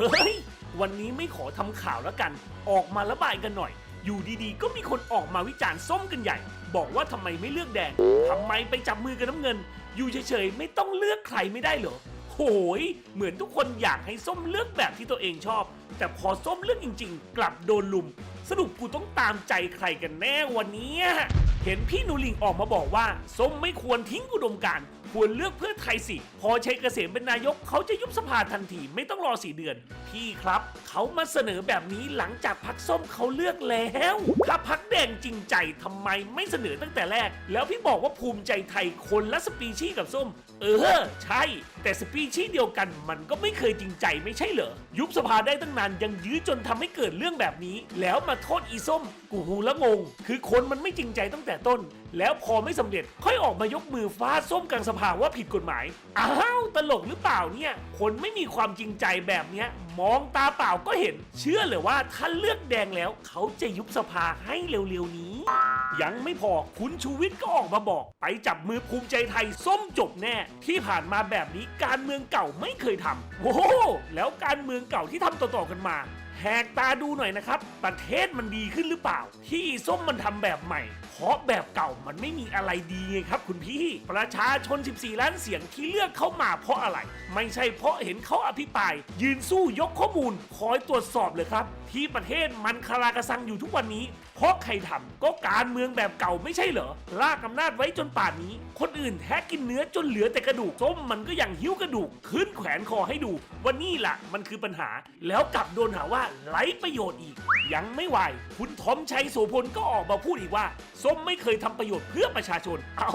เฮ้ย วันนี้ไม่ขอทำข่าวแล้วกัน ออกมาระบายกันหน่อย อยู่ดีๆ ก็มีคนออกมาวิจารณ์ส้มกันใหญ่ บอกว่าทำไมไม่เลือกแดงทำไมไปจับมือกับน้ำเงิน อยู่เฉยๆ ไม่ต้องเลือกใครไม่ได้เหรอโหย เหมือนทุกคนอยากให้ส้มเลือกแบบที่ตัวเองชอบ แต่พอส้มเลือกจริง ๆ กลับโดนลุม สรุปกูต้องตามใจใครกันแน่วันนี้ เห็นพี่นูลิงออกมาบอกว่า ส้มไม่ควรทิ้งอุดมการณ์ ควรเลือกเพื่อไทยสิ พอชัยเกษมเป็นนายกเขาจะยุบสภาทันทีไม่ต้องรอสี่เดือน พี่ครับเขามาเสนอแบบนี้หลังจากพักส้มเขาเลือกแล้วถ้าพักแดงจริงใจทำไมไม่เสนอตั้งแต่แรก แล้วพี่บอกว่าภูมิใจไทยคนละสปีชีกับส้ม เออ ใช่ แต่สปีชีเดียวกันมันก็ไม่เคยจริงใจไม่ใช่เหรอยุบสภาได้ตั้งนานยังยื้อจนทำให้เกิดเรื่องแบบนี้ แล้วมาโทษอีส้ม กูหูละงง คือคนมันไม่จริงใจตั้งแต่ต้นแล้วพอไม่สำเร็จค่อยออกมายกมือฟาส้มกลางสภาว่าผิดกฎหมาย อ้าวตลกหรือเปล่าเนี่ย คนไม่มีความจริงใจแบบเนี้ย มองตาเปล่าก็เห็น เชื่อเลยว่าถ้าเลือกแดงแล้วเขาจะยุบสภาให้เร็วๆนี้ ยังไม่พอคุณชูวิทย์ก็ออกมาบอก ไปจับมือภูมิใจไทยส้มจบแน่ ที่ผ่านมาแบบนี้การเมืองเก่าไม่เคยทำโอ้โหแล้วการเมืองเก่าที่ทำต่อๆกันมา แหกตาดูหน่อยนะครับ ประเทศมันดีขึ้นหรือเปล่า ที่ส้มมันทำแบบใหม่ เพราะแบบเก่ามันไม่มีอะไรดีไงครับ คุณพี่ ประชาชน 14 ล้านเสียงที่เลือกเข้ามาเพราะอะไร ไม่ใช่เพราะเห็นเขาอภิปราย ยืนสู้ยกข้อมูล คอยตรวจสอบเลยครับ ที่ประเทศมันคารากระซังอยู่ทุกวันนี้ เพราะใครทำก็การเมืองแบบเก่าไม่ใช่เหรอลากอำนาจไว้จนป่านนี้ คนอื่นแท้กินเนื้อจนเหลือแต่กระดูกส้มมันก็ยังหิ้วกระดูกขึ้นแขวนคอให้ดูว่านี่แหละมันคือปัญหา แล้วกลับโดนหาว่าไร้ประโยชน์อีก ยังไม่ไหว คุณทอมชัยโสพลก็ออกมาพูดอีกว่า ส้มไม่เคยทำประโยชน์เพื่อประชาชน เอา้า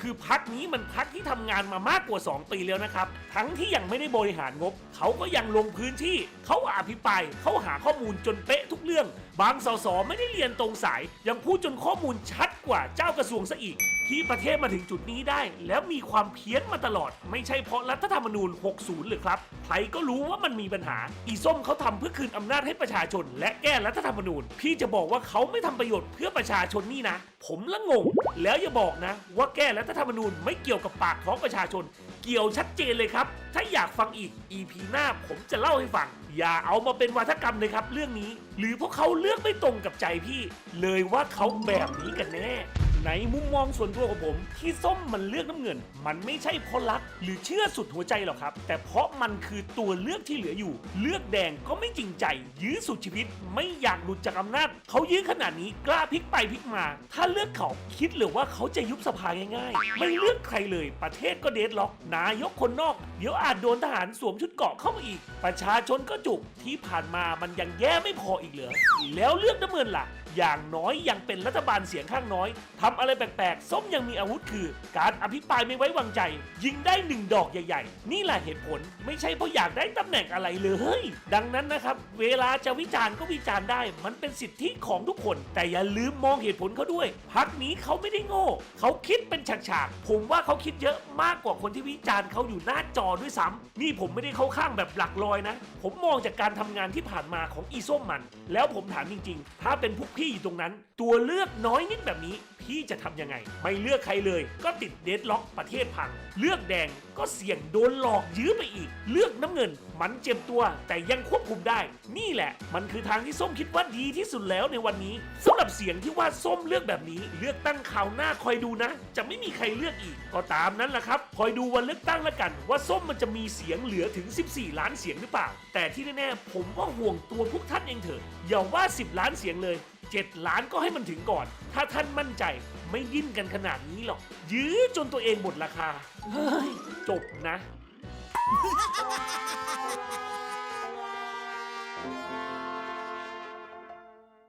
คือพักนี้มันพักที่ทำงานมามากกว่า 2 ปีแล้วนะครับ ทั้งที่ยังไม่ได้บริหารงบ เขาก็ยังลงพื้นที่ เขาอภิปรายเขาหาข้อมูลจนเป๊ะทุ เรื่อง บางสสไม่ได้เรียนตรงสาย ยังพูดจนข้อมูลชัดกว่าเจ้ากระทรวงซะอีก ที่ประเทศมาถึงจุดนี้ได้ แล้วมีความเพี้ยนมาตลอด ไม่ใช่เพราะรัฐธรรมนูญ 60 หรือครับใครก็รู้ว่ามันมีปัญหา อีส้มเขาทำเพื่อคืนอำนาจให้ประชาชน และแก้รัฐธรรมนูญ พี่จะบอกว่าเขาไม่ทำประโยชน์เพื่อประชาชนนี่นะ ผมละงง แล้วอย่าบอกนะ ว่าแก้รัฐธรรมนูญไม่เกี่ยวกับปากท้องประชาชน เกี่ยวชัดเจนเลยครับ ถ้าอยากฟังอีก EP หน้าผมจะเล่าให้ฟัง อย่าเอามาเป็นวาทกรรมเลยครับ เรื่องนี้ หรือพวกเขาเลือกไม่ตรงกับใจพี่ เลยว่าเขาแบบนี้กันแน่ ในมุมมองส่วนตัวของผม ที่ส้มมันเลือกน้ำเงิน มันไม่ใช่เพราะรักหรือเชื่อสุดหัวใจหรอกครับ แต่เพราะมันคือตัวเลือกที่เหลืออยู่ เลือกแดงก็ไม่จริงใจ ยื้อสุดชีวิต ไม่อยากหลุดจากอำนาจเขายื้อขนาดนี้กล้าพลิกไปพลิกมา ถ้าเลือกเขาคิดหรือว่าเขาจะยุบสภาง่ายๆ ไม่เลือกใครเลยประเทศก็เดดล็อก นายกคนนอก เดี๋ยวอาจโดนทหารสวมชุดเกาะเข้ามาอีก ประชาชนก็จุกที่ผ่านมามันยังแย่ไม่พออีกเหรอแล้วเลือกน้ำเงินล่ะอย่างน้อยยังเป็นรัฐบาลเสียงข้างน้อย ทำอะไรแปลกๆ ส้มยังมีอาวุธคือ การอภิปรายไม่ไว้วางใจ ยิงได้หนึ่งดอกใหญ่ ๆ นี่แหละเหตุผลไม่ใช่เพราะอยากได้ตำแหน่งอะไรเลย ดังนั้นนะครับ เวลาจะวิจารณ์ก็วิจารณ์ได้ มันเป็นสิทธิของทุกคน แต่อย่าลืมมองเหตุผลเขาด้วย พักนี้เขาไม่ได้โง่ เขาคิดเป็นฉากๆ ผมว่าเขาคิดเยอะมากกว่าคนที่วิจารณ์เขาอยู่หน้าจอด้วยซ้ำนี่ผมไม่ได้เข้าข้างแบบหลักลอยนะ ผมมองจากการทำงานที่ผ่านมาของอีส้มมัน แล้วผมถามจริง ๆ ถ้าเป็นพวกพี่อยู่ตรงนั้น ตัวเลือกน้อยนิดแบบนี้ พี่จะทำยังไง ไม่เลือกใครเลย ก็ติดเดดล็อกประเทศพัง เลือกแดงก็เสี่ยงโดนหลอกยื้อไปอีก เลือกน้ำเงิน มันเจ็บตัว แต่ยังควบคุมได้ นี่แหละ มันคือทางที่ส้มคิดว่าดีที่สุดแล้วในวันนี้สำหรับเสียงที่ว่าส้มเลือกแบบนี้ เลือกตั้งข่าวหน้าคอยดูนะ จะไม่มีใครเลือกอีก ก็ตามนั้นแหละครับ คอยดูวันเลือกตั้งแล้วกัน ว่าส้มมันจะมีเสียงเหลือถึง 14 ล้านเสียงหรือเปล่า แต่ที่แน่ๆผมว่าห่วงตัวพวกท่านเองเถอะอย่าว่า 10 ล้านเสียงเลย 7 ล้านก็ให้มันถึงก่อน ถ้าท่านมั่นใจไม่ยิ้นกันขนาดนี้หรอก ยื้อจนตัวเองหมดราคา เฮ้ย จบนะ